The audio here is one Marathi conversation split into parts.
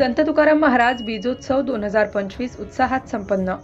संत तुकाराम महाराज बीजोत्सव दोन हजार पंचवीस उत्साहात संपन्न.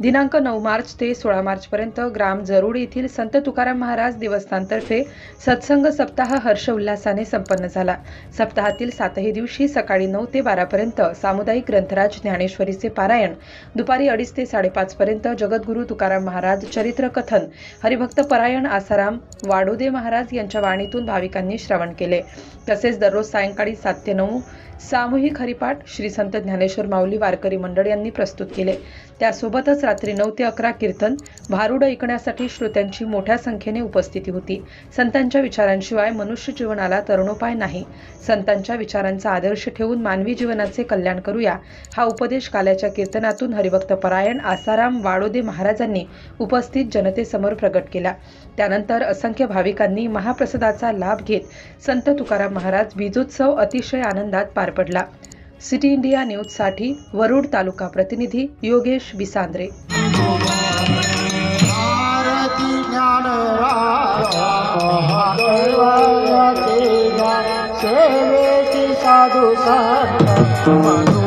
दिनांक नऊ मार्च ते सोळा मार्चपर्यंत ग्राम जरुड येथील संत तुकाराम महाराज देवस्थानतर्फे सत्संग सप्ताह हर्ष उल्हासाने संपन्न झाला. सप्ताहातील सातही दिवशी सकाळी नऊ ते बारापर्यंत सामुदायिक ग्रंथराज ज्ञानेश्वरीचे पारायण दुपारी अडीच ते साडेपाच पर्यंत जगद्गुरू तुकाराम महाराज चरित्र कथन हरिभक्त परायण आसाराम वाडोदे महाराज यांच्या वाणीतून भाविकांनी श्रवण केले. तसेच दररोज सायंकाळी सात ते नऊ सामूहिक हरिपाठ श्री संत ज्ञानेश्वर माऊली वारकरी मंडळ यांनी प्रस्तुत केले. त्यासोबतच रात्री नऊ ते अकरा कीर्तन भारुड ऐकण्यासाठी श्रोत्यांची मोठ्या संख्येने उपस्थिती होती. संतांच्या विचारांशिवाय मनुष्य जीवनाला तरुणोपाय नाही. संतांच्या विचारांचा आदर्श ठेवून मानवी जीवनाचे कल्याण करूया. हा उपदेश काल्याच्या कीर्तनातून हरिभक्त परायण आसाराम वाडोदे महाराजांनी उपस्थित जनतेसमोर प्रकट केला. त्यानंतर असंख्य भाविकांनी महाप्रसादाचा लाभ घेत संत तुकाराम महाराज बीजोत्सव अतिशय आनंदात पार पडला. सिटी इंडिया न्यूजसाठी वरुड तालुका प्रतिनिधी योगेश बिसांद्रे साधू